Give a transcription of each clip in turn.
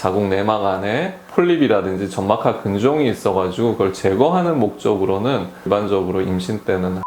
자궁 내막 안에 폴립이라든지 점막하 근종이 있어가지고 그걸 제거하는 목적으로는 일반적으로 임신 때는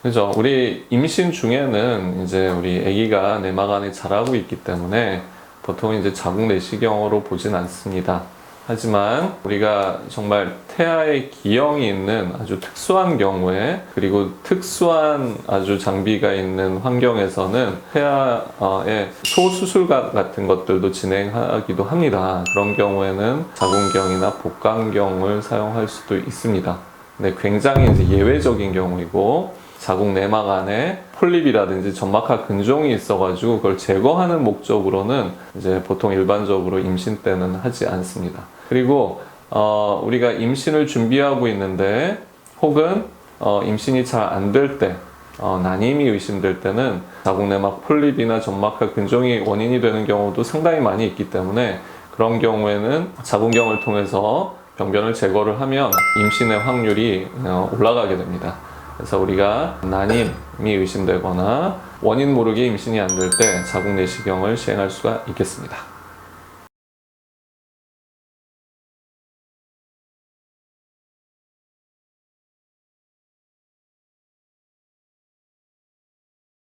그죠. 우리 임신 중에는 이제 우리 아기가 내막 안에 자라고 있기 때문에 보통 이제 자궁 내시경으로 보진 않습니다. 하지만 우리가 정말 태아의 기형이 있는 아주 특수한 경우에 그리고 특수한 아주 장비가 있는 환경에서는 태아의 소수술관 같은 것들도 진행하기도 합니다. 그런 경우에는 자궁경이나 복강경을 사용할 수도 있습니다. 네, 굉장히 이제 예외적인 경우이고 자궁 내막 안에 폴립이라든지 점막하 근종이 있어가지고 그걸 제거하는 목적으로는 이제 보통 일반적으로 임신 때는 하지 않습니다. 그리고 어, 우리가 임신을 준비하고 있는데 혹은 어, 임신이 잘 안 될 때, 어, 난임이 의심될 때는 자궁 내막 폴립이나 점막하 근종이 원인이 되는 경우도 상당히 많이 있기 때문에 그런 경우에는 자궁경을 통해서 병변을 제거를 하면 임신의 확률이 어, 올라가게 됩니다. 그래서 우리가 난임이 의심되거나 원인 모르게 임신이 안 될 때 자궁 내시경을 시행할 수가 있겠습니다.